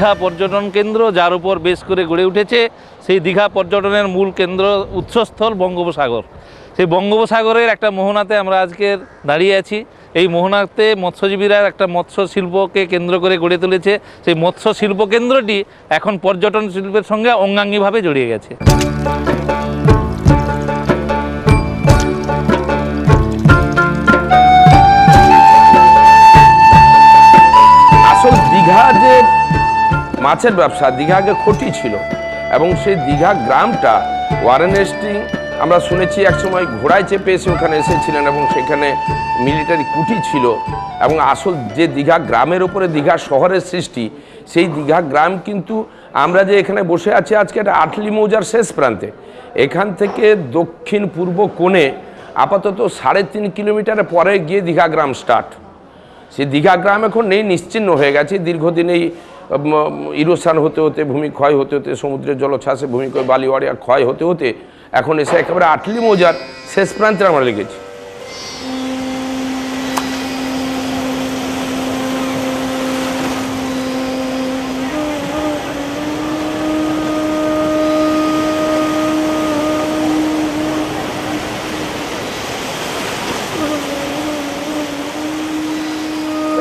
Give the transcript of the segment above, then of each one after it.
দীঘা পর্যটন কেন্দ্র, যার উপর বেশ করে গড়ে উঠেছে সেই দীঘা পর্যটনের মূল কেন্দ্র, উৎসস্থল বঙ্গোপসাগর। সেই বঙ্গোপসাগরের একটা মোহনাতে আমরা আজকের দাঁড়িয়ে আছি। এই মোহনাতে মৎস্যজীবীরা একটা মৎস্য শিল্পকে কেন্দ্র করে গড়ে তুলেছে। সেই মৎস্য শিল্প কেন্দ্রটি এখন পর্যটন শিল্পের সঙ্গে অঙ্গাঙ্গিভাবে জড়িয়ে গেছে। আসল দীঘা যে মাছের ব্যবসা দীঘা আগে খটি ছিল এবং সেই দীঘা গ্রামটা ওয়ারেন হেস্টিং আমরা শুনেছি একসময় ঘোড়ায় চেপে এসে ওখানে এসেছিলেন এবং সেখানে মিলিটারি কুটি ছিল এবং আসল যে দীঘা গ্রামের ওপরে দীঘা শহরের সৃষ্টি, সেই দীঘা গ্রাম কিন্তু আমরা যে এখানে বসে আছি আজকে একটা আটলি মৌজার শেষ প্রান্তে। এখান থেকে দক্ষিণ পূর্ব কোণে আপাতত সাড়ে তিন কিলোমিটার পরে গিয়ে দীঘা গ্রাম স্টার্ট সে দীঘা গ্রাম এখন নেই, নিশ্চিন্ন হয়ে গেছে। দীর্ঘদিন এই ইরোসান হতে হতে ভূমি ক্ষয় হতে হতে, সমুদ্রের জলোচ্ছ্বাসে ভূমিক্ষয় বালিওয়াড়িয়া ক্ষয় হতে হতে, এখন এসে একেবারে আটলি মৌজার শেষ প্রান্তে আমরা লেগেছি।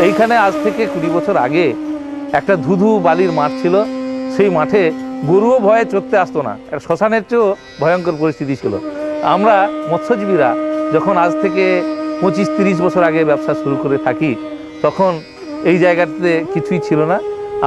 এইখানে আজ থেকে কুড়ি বছর আগে একটা ধুধু বালির মাঠ ছিল, সেই মাঠে গরুও ভয়ে চড়তে আসতো না। একটা শ্মশানের চেয়েও ভয়ঙ্কর পরিস্থিতি ছিল। আমরা মৎস্যজীবীরা যখন আজ থেকে পঁচিশ তিরিশ বছর আগে ব্যবসা শুরু করে থাকি, তখন এই জায়গাতে কিছুই ছিল না।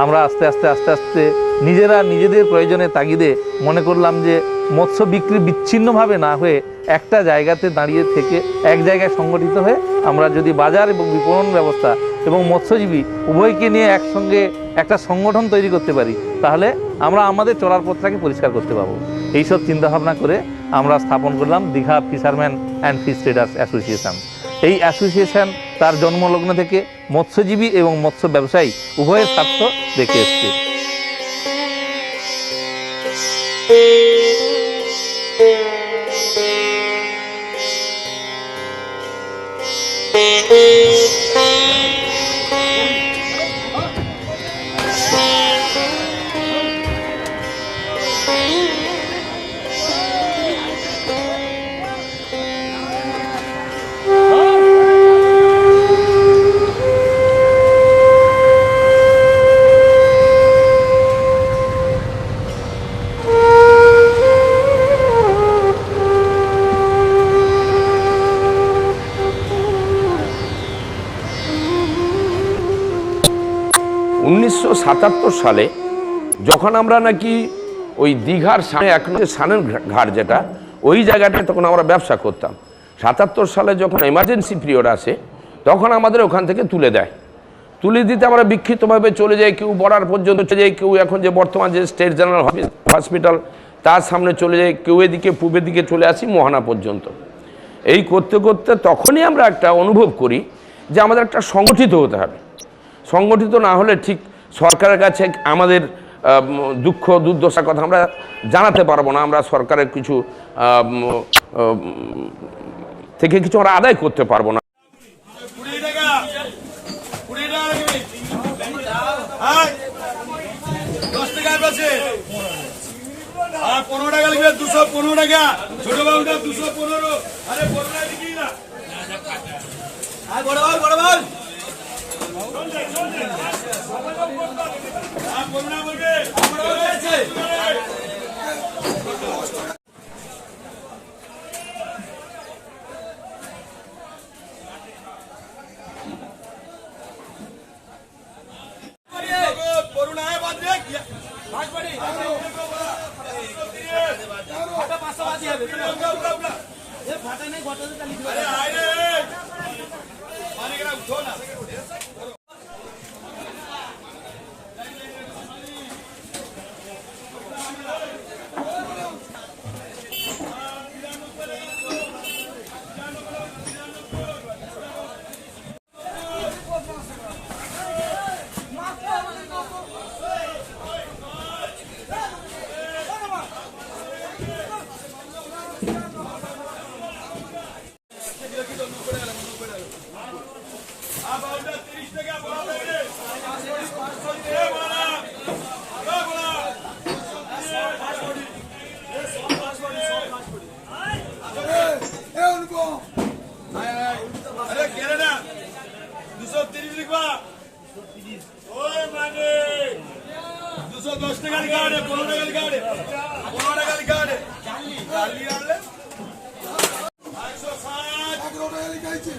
আমরা আস্তে আস্তে আস্তে আস্তে নিজেরা নিজেদের প্রয়োজনে তাগিদে মনে করলাম যে মৎস্য বিক্রি বিচ্ছিন্নভাবে না হয়ে একটা জায়গাতে দাঁড়িয়ে থেকে এক জায়গায় সংগঠিত হয়ে আমরা যদি বাজার এবং বিপণন ব্যবস্থা এবং মৎস্যজীবী উভয়কে নিয়ে একসঙ্গে একটা সংগঠন তৈরি করতে পারি, তাহলে আমরা আমাদের চলার পথটাকে পরিষ্কার করতে পারব। এইসব চিন্তাভাবনা করে আমরা স্থাপন করলাম Digha fisherman and fish traders association. এই অ্যাসোসিয়েশন তার জন্মলগ্ন থেকে মৎস্যজীবী এবং মৎস্য ব্যবসায়ী উভয়ের স্বার্থ দেখে এসছে। উনিশশো সাতাত্তর সালে যখন আমরা নাকি ওই দীঘার সামনে যে সানের ঘাট যেটা, ওই জায়গাটায় তখন আমরা ব্যবসা করতাম। সাতাত্তর সালে যখন এমার্জেন্সি পিরিয়ড আসে, তখন আমাদের ওখান থেকে তুলে দেয়। তুলে দিতে আমরা বিক্ষিপ্তভাবে চলে যাই, কেউ বর্ডার পর্যন্ত চলে যাই, কেউ এখন যে বর্তমান যে স্টেট জেনারেল হসপিটাল তার সামনে চলে যাই, কেউ এদিকে পূবের দিকে চলে আসি, মোহানা পর্যন্ত। এই করতে করতে তখনই আমরা একটা অনুভব করি যে আমাদের একটা সংগঠিত হতে হবে। সংগঠিত না হলে ঠিক সরকারের কাছে আমাদের দুঃখ, দুর্দশার কথা আমরা জানাতে পারব না। আমরা সরকারের কিছু থেকে কিছু আমরা আদায় করতে পারব না। পনেরো পনেরো ছোট দুশো পনেরো। আরে আর বড় বড় আর বড় না বলবে বড় দশ টাকা পনেরো টাকা লিখা পনেরো টাকা লিখা চালিয়ে আনলে? একশো ষাট। লিখাইছে